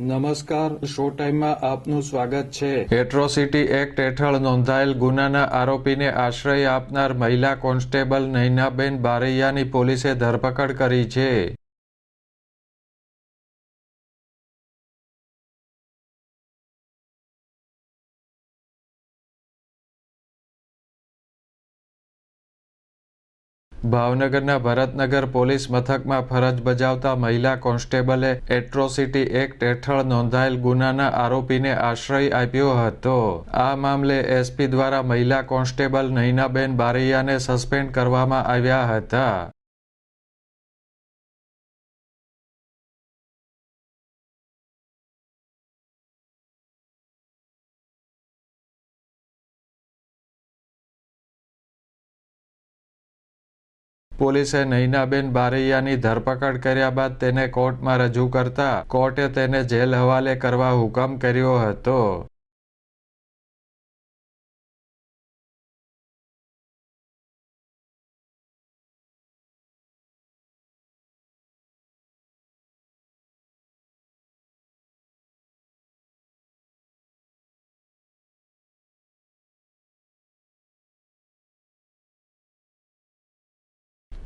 નમસ્કાર, શો ટાઈમમાં આપનું સ્વાગત છે. એટ્રોસિટી એક્ટ હેઠળ નોંધાયેલ ગુનાના આરોપીને આશ્રય આપનાર મહિલા કોન્સ્ટેબલ નૈનાબેન બારૈયાની પોલીસે ધરપકડ કરી છે. ભાવનગરના ભરતનગર પોલીસ મથકમાં ફરજ બજાવતા મહિલા કોન્સ્ટેબલે એટ્રોસિટી એક્ટ હેઠળ નોંધાયેલ ગુનાના આરોપીને આશ્રય આપ્યો હતો. આ મામલે એસપી દ્વારા મહિલા કોન્સ્ટેબલ નૈનાબેન બારૈયાને સસ્પેન્ડ કરવામાં આવ્યા હતા. પોલીસે નૈનાબેન બારૈયાની ધરપકડ કર્યા બાદ તેને કોર્ટમાં રજૂ કરતા કોર્ટે તેને જેલ હવાલે કરવા હુકમ કર્યો હતો.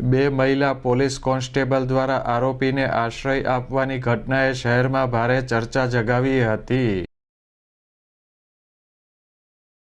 બે મહિલા પોલીસ કોન્સ્ટેબલ દ્વારા આરોપીને આશ્રય આપવાની ઘટનાએ શહેરમાં ભારે ચર્ચા જગાવી હતી.